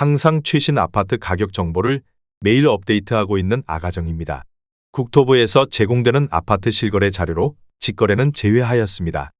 항상 최신 아파트 가격 정보를 매일 업데이트하고 있는 아가정입니다. 국토부에서 제공되는 아파트 실거래 자료로 직거래는 제외하였습니다.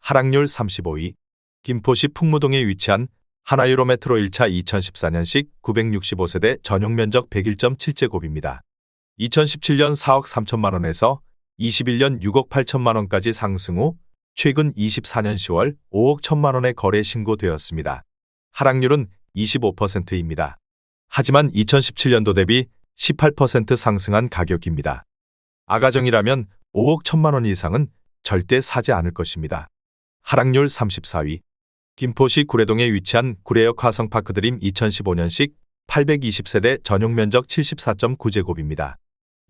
하락률 35위 김포시 풍무동에 위치한 하나유로 메트로 1차 2014년식 965세대 전용 면적 101.7제곱입니다. 2017년 4억 3천만 원에서 21년 6억 8천만 원까지 상승 후 최근 24년 10월 5억 1천만 원의 거래 신고되었습니다. 하락률은 25%입니다. 하지만 2017년도 대비 18% 상승한 가격입니다. 아가정이라면 5억 1천만 원 이상은 절대 사지 않을 것입니다. 하락률 34위 김포시 구례동에 위치한 구례역 화성파크 드림 2015년식 820세대 전용 면적 74.9제곱입니다.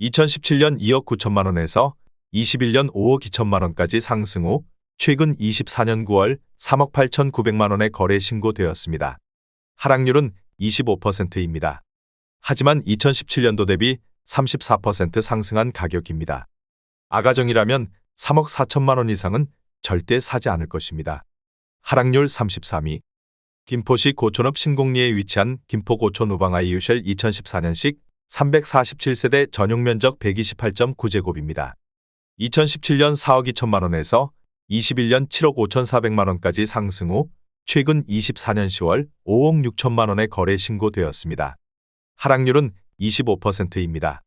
2017년 2억 9천만 원에서 21년 5억 2천만 원까지 상승 후 최근 24년 9월 3억 8천 9백만 원의 거래 신고되었습니다. 하락률은 25%입니다. 하지만 2017년도 대비 34% 상승한 가격입니다. 아가정이라면 3억 4천만 원 이상은 절대 사지 않을 것입니다. 하락률 33위 김포시 고촌읍 신곡리에 위치한 김포 고촌 우방아 이유셜 2014년식 347세대 전용 면적 128.9제곱입니다. 2017년 4억 2천만 원에서 21년 7억 5천 4백만 원까지 상승 후 최근 24년 10월 5억 6천만 원의 거래 신고되었습니다. 하락률은 25%입니다.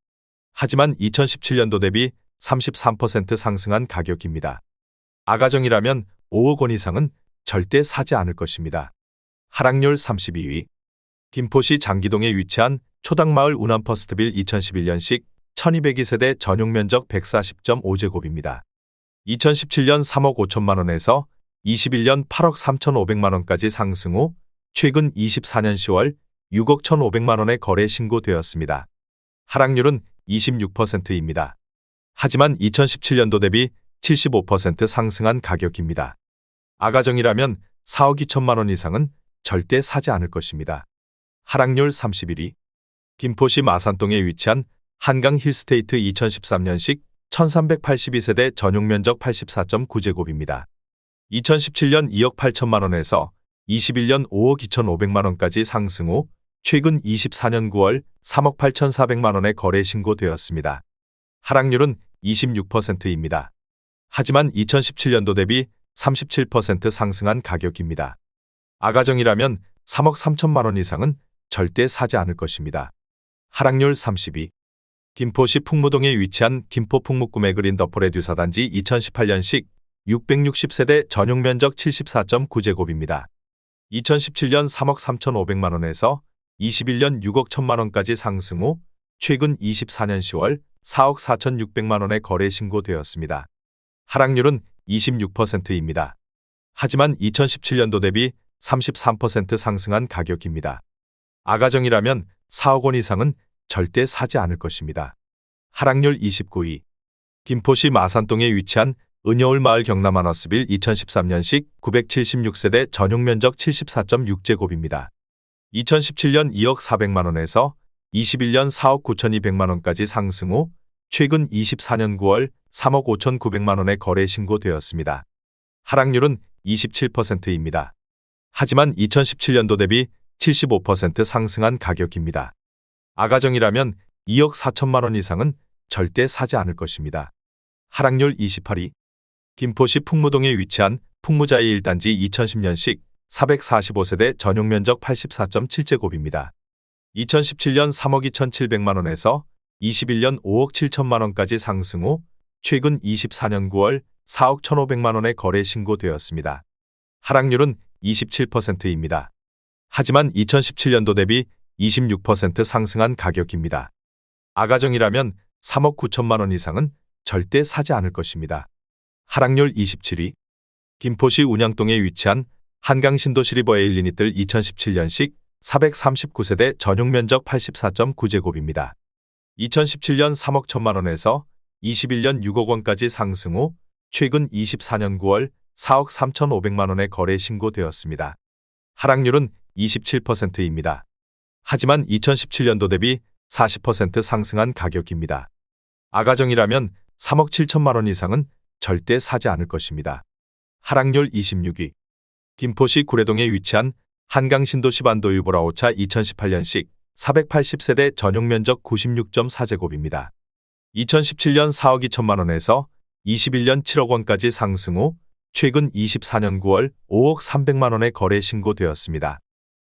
하지만 2017년도 대비 33% 상승한 가격입니다. 아가정이라면 5억 원 이상은 절대 사지 않을 것입니다. 하락률 32위 김포시 장기동에 위치한 초당마을 운암퍼스트빌 2011년식 1202세대 전용 면적 140.5제곱입니다. 2017년 3억 5천만 원에서 21년 8억 3천5백만 원까지 상승 후 최근 24년 10월 6억 1,500만 원의 거래 신고되었습니다. 하락률은 26%입니다. 하지만 2017년도 대비 75% 상승한 가격입니다. 아가정이라면 4억 2천만 원 이상은 절대 사지 않을 것입니다. 하락률 31위 김포시 마산동에 위치한 한강 힐스테이트 2013년식 1382세대 전용 면적 84.9제곱입니다. 2017년 2억 8천만 원에서 21년 5억 2천5백만 원까지 상승 후 최근 24년 9월 3억 8천4백만 원의 거래 신고되었습니다. 하락률은 26%입니다. 하지만 2017년도 대비 37% 상승한 가격입니다. 아가정이라면 3억 3천만 원 이상은 절대 사지 않을 것입니다. 하락률 32 김포시 풍무동에 위치한 김포 풍무꿈의 그린 더포레 듀사 단지 2018년식 660세대 전용 면적 74.9제곱입니다. 2017년 3억 3천5백만 원에서 21년 6억 1천만 원까지 상승 후 최근 24년 10월 4억 4천6백만 원의 거래 신고되었습니다. 하락률은 26%입니다. 하지만 2017년도 대비 33% 상승한 가격입니다. 아가정이라면 4억 원 이상은 절대 사지 않을 것입니다. 하락률 29위 김포시 마산동에 위치한 은여울 마을 경남 아너스빌 2013년식 976세대 전용 면적 74.6제곱입니다. 2017년 2억 4백만 원에서 21년 4억 9,200만 원까지 상승 후 최근 24년 9월 3억 5천9백만 원의 거래 신고되었습니다. 하락률은 27%입니다. 하지만 2017년도 대비 75% 상승한 가격입니다. 아가정이라면 2억 4천만 원 이상은 절대 사지 않을 것입니다. 하락률 28위 김포시 풍무동에 위치한 풍무자이 1단지 2010년식 445세대 전용 면적 84.7제곱입니다. 2017년 3억 2천7백만 원에서 21년 5억 7천만 원까지 상승 후 최근 24년 9월 4억 1,500만 원의 거래 신고되었습니다. 하락률은 27%입니다. 하지만 2017년도 대비 26% 상승한 가격입니다. 아가정이라면 3억 9천만 원 이상은 절대 사지 않을 것입니다. 하락률 27위 김포시 운양동에 위치한 한강 신도시 리버 에일리니뜰 2017년식 439세대 전용 면적 84.9제곱입니다. 2017년 3억 1천만 원에서 21년 6억 원까지 상승 후 최근 24년 9월 4억 3천5백만 원의 거래 신고되었습니다. 하락률은 27%입니다. 하지만 2017년도 대비 40% 상승한 가격입니다. 아가정이라면 3억 7천만 원 이상은 절대 사지 않을 것입니다. 하락률 26위 김포시 구례동에 위치한 한강 신도시 반도 유보라 5차 2018년식 480세대 전용 면적 96.4제곱입니다. 2017년 4억 2천만 원에서 21년 7억 원까지 상승 후 최근 24년 9월 5억 300만 원에 거래 신고되었습니다.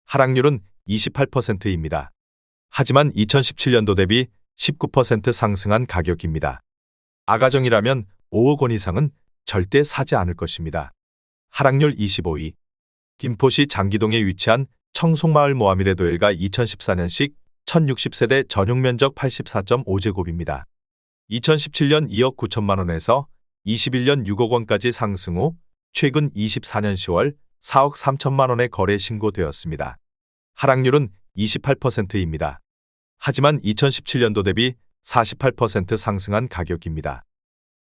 하락률은 28%입니다. 하지만 2017년도 대비 19% 상승한 가격입니다. 아가정이라면 5억 원 이상은 절대 사지 않을 것입니다. 하락률 25위. 김포시 장기동에 위치한 청송마을 모하미레도 일가 2014년식 1060세대 전용 면적 84.5제곱입니다. 2017년 2억 9천만 원에서 21년 6억 원까지 상승 후 최근 24년 10월 4억 3천만 원에 거래 신고되었습니다. 하락률은 28%입니다. 하지만 2017년도 대비 48% 상승한 가격입니다.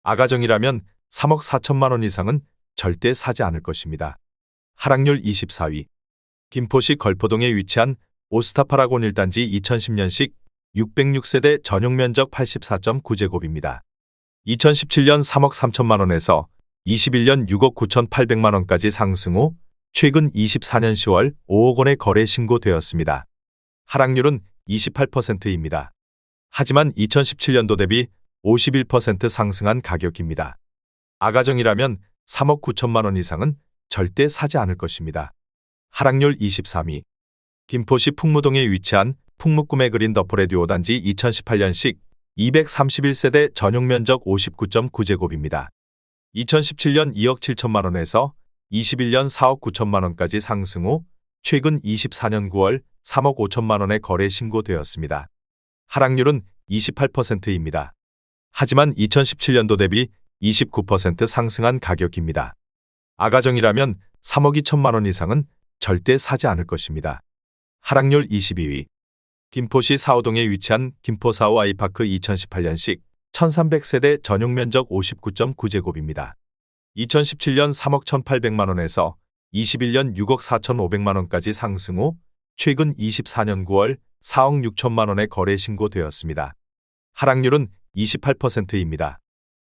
아가정이라면 3억 4천만 원 이상은 절대 사지 않을 것입니다. 하락률 24위. 김포시 걸포동에 위치한 오스타파라곤 1단지 2010년식 606세대 전용 면적 84.9제곱입니다. 2017년 3억 3천만 원에서 21년 6억 9천8백만 원까지 상승 후 최근 24년 10월 5억 원에 거래 신고되었습니다. 하락률은 28%입니다. 하지만 2017년도 대비 51% 상승한 가격입니다. 아가정이라면 3억 9천만 원 이상은 절대 사지 않을 것입니다. 하락률 23위. 김포시 풍무동에 위치한 풍무꿈의 그린 더포레듀오 단지 2018년식 231세대 전용 면적 59.9제곱입니다. 2017년 2억 7천만 원에서 21년 4억 9천만 원까지 상승 후 최근 24년 9월 3억 5천만 원에 거래 신고되었습니다. 하락률은 28%입니다. 하지만 2017년도 대비 29% 상승한 가격입니다. 아가정이라면 3억 2천만 원 이상은 절대 사지 않을 것입니다. 하락률 22위. 김포시 사호동에 위치한 김포사호 아이파크 2018년식 1300세대 전용 면적 59.9제곱입니다. 2017년 3억 1,800만 원에서 21년 6억 4,500만 원까지 상승 후 최근 24년 9월 4억 6천만 원에 거래 신고되었습니다. 하락률은 28%입니다.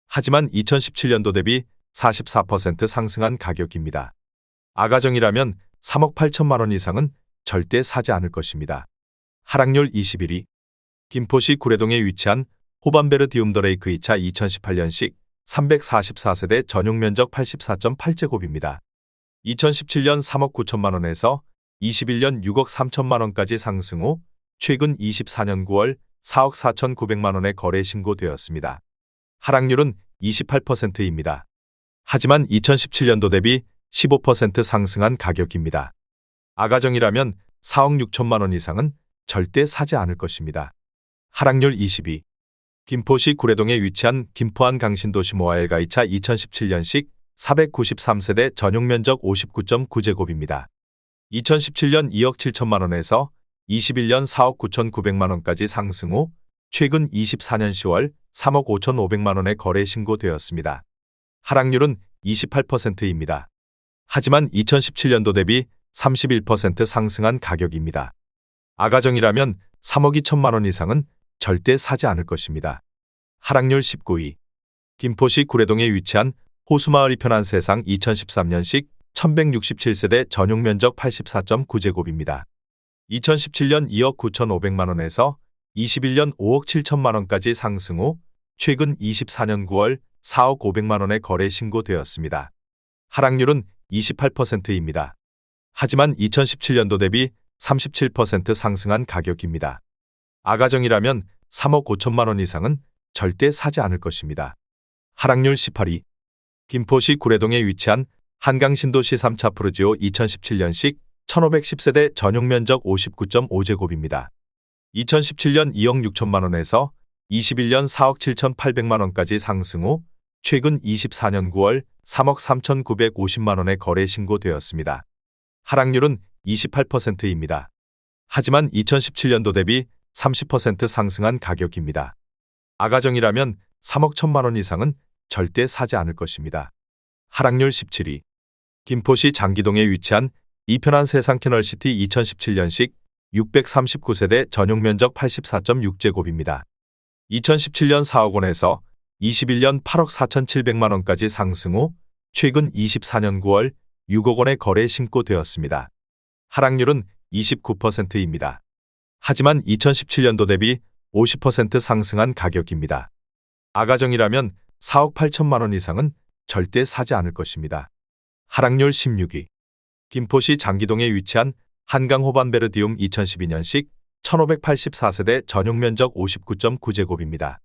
하지만 2017년도 대비 44% 상승한 가격입니다. 아가정이라면 3억 8천만 원 이상은 절대 사지 않을 것입니다. 하락률 21위. 김포시 구례동에 위치한 호반베르 디움더레이크 2차 2018년식 344세대 전용 면적 84.8제곱입니다. 2017년 3억 9천만 원에서 21년 6억 3천만 원까지 상승 후 최근 24년 9월 4억 4천9백만 원에 거래 신고되었습니다. 하락률은 28%입니다. 하지만 2017년도 대비 15% 상승한 가격입니다. 아가정이라면 4억 6천만 원 이상은 절대 사지 않을 것입니다. 하락률 22. 김포시 구례동에 위치한 김포한 강신도시 모아엘가 2차 2017년식 493세대 전용 면적 59.9제곱입니다. 2017년 2억 7천만 원에서 21년 4억 9천9백만 원까지 상승 후 최근 24년 10월 3억 5천5백만 원에 거래 신고되었습니다. 하락률은 28%입니다. 하지만 2017년도 대비 31% 상승한 가격입니다. 아가정이라면 3억 2천만 원 이상은 절대 사지 않을 것입니다. 하락률 19위. 김포시 구례동에 위치한 호수마을 이 편한 세상 2013년식 1167세대 전용 면적 84.9제곱입니다. 2017년 2억 9천5백만 원에서 21년 5억 7천만 원까지 상승 후 최근 24년 9월 4억 5백만 원에 거래 신고되었습니다. 하락률은 28%입니다. 하지만 2017년도 대비 37% 상승한 가격입니다. 아가정이라면 3억 5천만 원 이상은 절대 사지 않을 것입니다. 하락률 18위. 김포시 구례동에 위치한 한강신도시 3차 프르지오 2017년식 1510세대 전용 면적 59.5제곱입니다. 2017년 2억 6천만 원에서 21년 4억 7천8백만 원까지 상승 후 최근 24년 9월 3억 3천9백오십만 원에 거래 신고되었습니다. 하락률은 28%입니다. 하지만 2017년도 대비 30% 상승한 가격입니다. 아가정이라면 3억 1천만 원 이상은 절대 사지 않을 것입니다. 하락률 17위. 김포시 장기동에 위치한 이편한 세상 캐널시티 2017년식 639세대 전용 면적 84.6제곱입니다. 2017년 4억 원에서 21년 8억 4천7백만 원까지 상승 후 최근 24년 9월 6억 원에 거래 신고되었습니다. 하락률은 29%입니다. 하지만 2017년도 대비 50% 상승한 가격입니다. 아가정이라면 4억 8천만 원 이상은 절대 사지 않을 것입니다. 하락률 16위. 김포시 장기동에 위치한 한강 호반베르디움 2012년식 1584세대 전용 면적 59.9제곱입니다.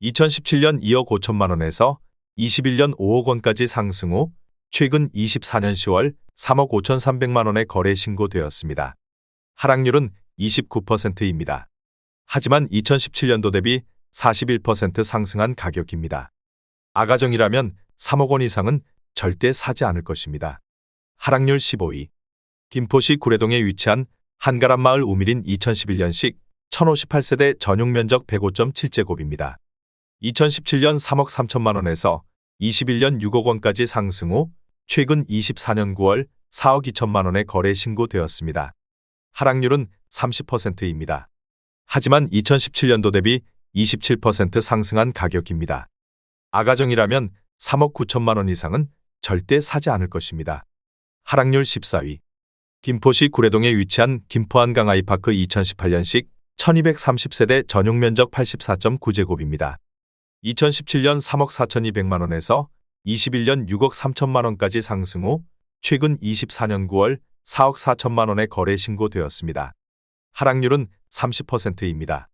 2017년 2억 5천만 원에서 21년 5억 원까지 상승 후 최근 24년 10월 3억 5천3백만 원에 거래 신고되었습니다. 하락률은 29%입니다. 하지만 2017년도 대비 41% 상승한 가격입니다. 아가정이라면 3억 원 이상은 절대 사지 않을 것입니다. 하락률 15위. 김포시 구례동에 위치한 한가람 마을 우밀인 2011년식 1058세대 전용 면적 105.7제곱입니다. 2017년 3억 3천만 원에서 21년 6억 원까지 상승 후 최근 24년 9월 4억 2천만 원에 거래 신고되었습니다. 하락률은 30%입니다. 하지만 2017년도 대비 27% 상승한 가격입니다. 아가정이라면 3억 9천만 원 이상은 절대 사지 않을 것입니다. 하락률 14위. 김포시 구례동에 위치한 김포한강 아이파크 2018년식 1230세대 전용 면적 84.9제곱입니다. 2017년 3억 4,200만 원에서 21년 6억 3천만 원까지 상승 후 최근 24년 9월 4억 4천만 원에 거래 신고되었습니다. 하락률은 30%입니다.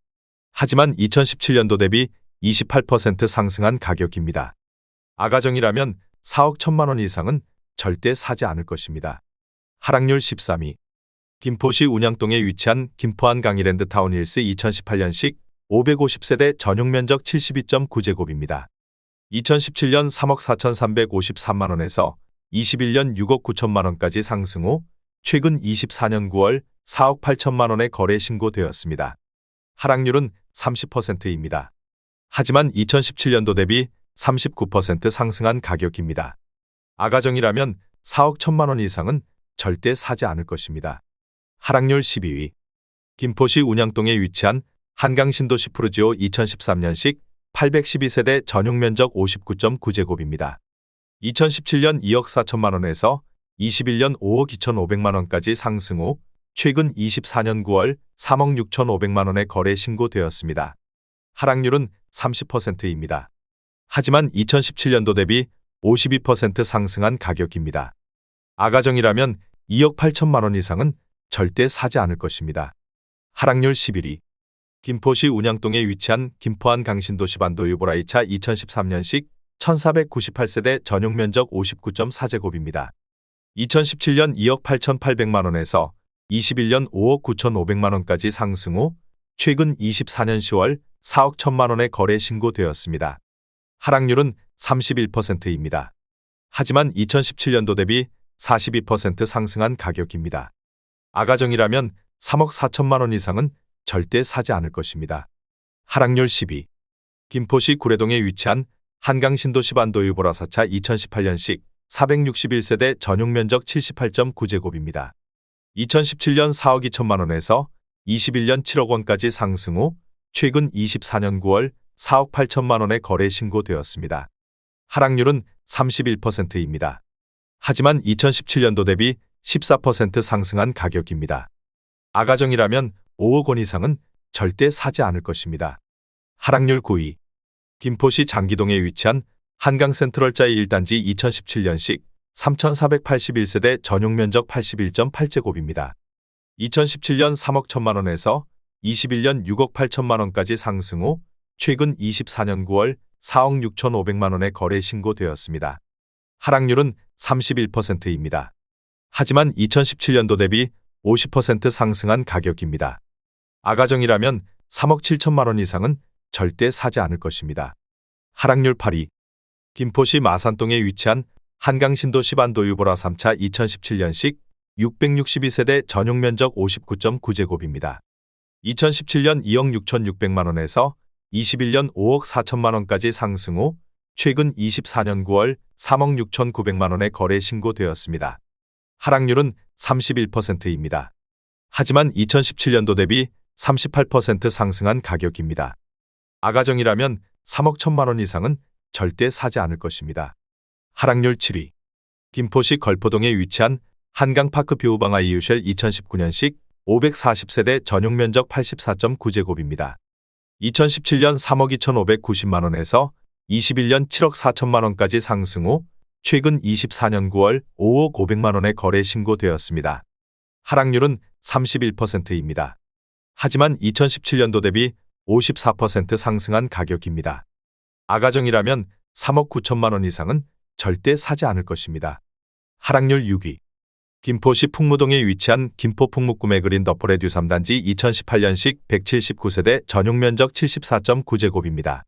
하지만 2017년도 대비 28% 상승한 가격입니다. 아가정이라면 4억 1천만 원 이상은 절대 사지 않을 것입니다. 하락률 13위. 김포시 운양동에 위치한 김포한 강이랜드 타운힐스 2018년식 550세대 전용 면적 72.9제곱입니다. 2017년 3억 4,353만 원에서 21년 6억 9천만 원까지 상승 후 최근 24년 9월 4억 8천만 원에 거래 신고되었습니다. 하락률은 30%입니다. 하지만 2017년도 대비 39% 상승한 가격입니다. 아가정이라면 4억 1천만 원 이상은 절대 사지 않을 것입니다. 하락률 12위. 김포시 운양동에 위치한 한강신도시 푸르지오 2013년식 812세대 전용 면적 59.9제곱입니다. 2017년 2억 4천만 원에서 21년 5억 2천5백만 원까지 상승 후 최근 24년 9월 3억 6천5백만 원에 거래 신고되었습니다. 하락률은 30%입니다. 하지만 2017년도 대비 52% 상승한 가격입니다. 아가정이라면 2억 8천만 원 이상은 절대 사지 않을 것입니다. 하락률 11위. 김포시 운양동에 위치한 김포한 강신도시 반도 유보라이차 2013년식 1498세대 전용 면적 59.4제곱입니다. 2017년 2억 8,800만 원에서 21년 5억 9천5백만 원까지 상승 후 최근 24년 10월 4억 1천만 원에 거래 신고되었습니다. 하락률은 31%입니다. 하지만 2017년도 대비 42% 상승한 가격입니다. 아가정이라면 3억 4천만 원 이상은 절대 사지 않을 것입니다. 하락률 12. 김포시 구례동에 위치한 한강신도시 반도유 보라사차 2018년식 461세대 전용 면적 78.9제곱입니다. 2017년 4억 2천만 원에서 21년 7억 원까지 상승 후 최근 24년 9월 4억 8천만 원에 거래 신고되었습니다. 하락률은 31%입니다. 하지만 2017년도 대비 14% 상승한 가격입니다. 아가정이라면 5억 원 이상은 절대 사지 않을 것입니다. 하락률 9위. 김포시 장기동에 위치한 한강 센트럴자이 1단지 2017년식 3,481세대 전용 면적 81.8제곱입니다. 2017년 3억 1천만 원에서 21년 6억 8천만 원까지 상승 후 최근 24년 9월 4억 6천5백만 원에 거래 신고되었습니다. 하락률은 31%입니다. 하지만 2017년도 대비 50% 상승한 가격입니다. 아가정이라면 3억 7천만 원 이상은 절대 사지 않을 것입니다. 하락률 8위. 김포시 마산동에 위치한 한강신도 시 반도유보라 3차 2017년식 662세대 전용 면적 59.9제곱입니다. 2017년 2억 6천6백만 원에서 21년 5억 4천만 원까지 상승 후 최근 24년 9월 3억 6천 9백만 원에 거래 신고되었습니다. 하락률은 31%입니다. 하지만 2017년도 대비 38% 상승한 가격입니다. 아가정이라면 3억 1천만 원 이상은 절대 사지 않을 것입니다. 하락률 7위. 김포시 걸포동에 위치한 한강파크 뷰방아 이유쉘 2019년식 540세대 전용 면적 84.9제곱입니다. 2017년 3억 2,590만 원에서 21년 7억 4천만 원까지 상승 후 최근 24년 9월 5억 500만 원에 거래 신고되었습니다. 하락률은 31%입니다. 하지만 2017년도 대비 54% 상승한 가격입니다. 아가정이라면 3억 9천만 원 이상은 절대 사지 않을 것입니다. 하락률 6위. 김포시 풍무동에 위치한 김포 풍무꿈의 그린 더퍼레듀 3단지 2018년식 179세대 전용 면적 74.9제곱입니다.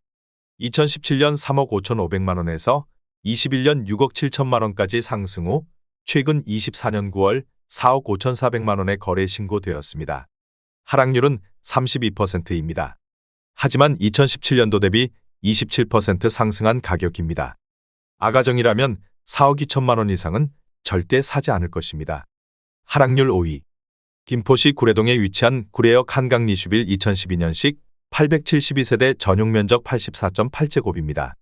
2017년 3억 5천5백만 원에서 21년 6억 7천만 원까지 상승 후 최근 24년 9월 4억 5천4백만 원에 거래 신고되었습니다. 하락률은 32%입니다. 하지만 2017년도 대비 27% 상승한 가격입니다. 아가정이라면 4억 2천만 원 이상은 절대 사지 않을 것입니다. 하락률 5위. 김포시 구례동에 위치한 구례역 한강 리슈빌 2012년식 872세대 전용 면적 84.8제곱입니다.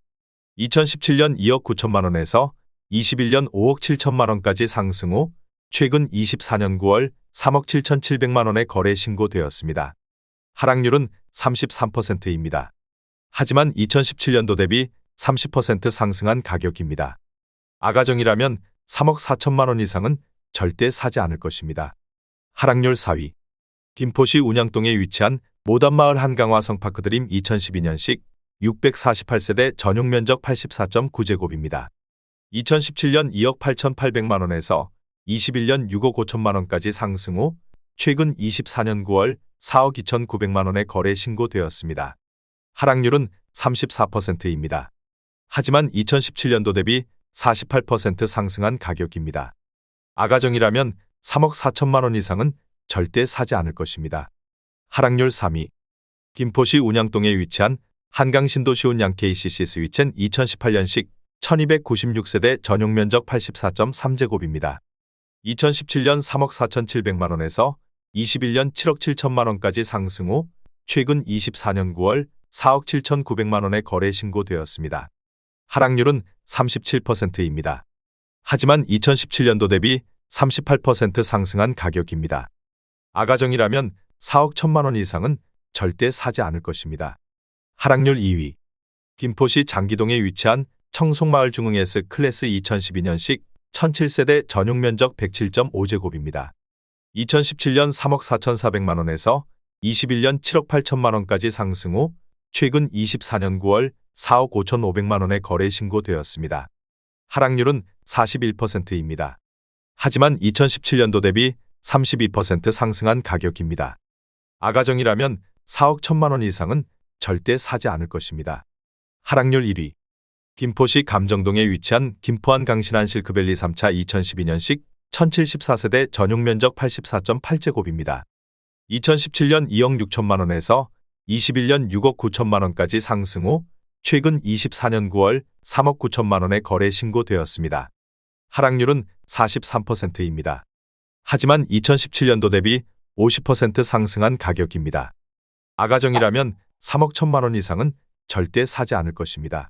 2017년 2억 9천만 원에서 21년 5억 7천만 원까지 상승 후 최근 24년 9월 3억 7천7백만 원에 거래 신고되었습니다. 하락률은 33%입니다. 하지만 2017년도 대비 30% 상승한 가격입니다. 아가정이라면 3억 4천만 원 이상은 절대 사지 않을 것입니다. 하락률 4위. 김포시 운양동에 위치한 모단마을 한강화 성파크 드림 2012년식 648세대 전용 면적 84.9제곱입니다. 2017년 2억 8,800만 원에서 21년 6억 5천만 원까지 상승 후 최근 24년 9월 4억 2,900만 원에 거래 신고되었습니다. 하락률은 34%입니다. 하지만 2017년도 대비 48% 상승한 가격입니다. 아가정이라면 3억 4천만 원 이상은 절대 사지 않을 것입니다. 하락률 3위. 김포시 운양동에 위치한 한강신도시운 양KCC 스위첸 2018년식 1296세대 전용 면적 84.3제곱입니다. 2017년 3억 4,700만 원에서 21년 7억 7천만 원까지 상승 후 최근 24년 9월 4억 7천9백만 원에 거래 신고되었습니다. 하락률은 37%입니다. 하지만 2017년도 대비 38% 상승한 가격입니다. 아가정이라면 4억 1천만 원 이상은 절대 사지 않을 것입니다. 하락률 2위. 김포시 장기동에 위치한 청송마을 중흥S 클래스 2012년식 1007세대 전용 면적 107.5제곱입니다. 2017년 3억 4,400만 원에서 21년 7억 8천만 원까지 상승 후 최근 24년 9월 4억 5천5백만 원에 거래 신고되었습니다. 하락률은 41%입니다. 하지만 2017년도 대비 32% 상승한 가격입니다. 아가정이라면 4억 1천만 원 이상은 절대 사지 않을 것입니다. 하락률 1위. 김포시 감정동에 위치한 김포한 강신한 실크밸리 3차 2012년식 1074세대 전용 면적 84.8제곱입니다. 2017년 2억 6천만 원에서 21년 6억 9천만 원까지 상승 후 최근 24년 9월 3억 9천만 원에 거래 신고되었습니다. 하락률은 43%입니다. 하지만 2017년도 대비 50% 상승한 가격입니다. 아가정이라면 3억 1천만 원 이상은 절대 사지 않을 것입니다.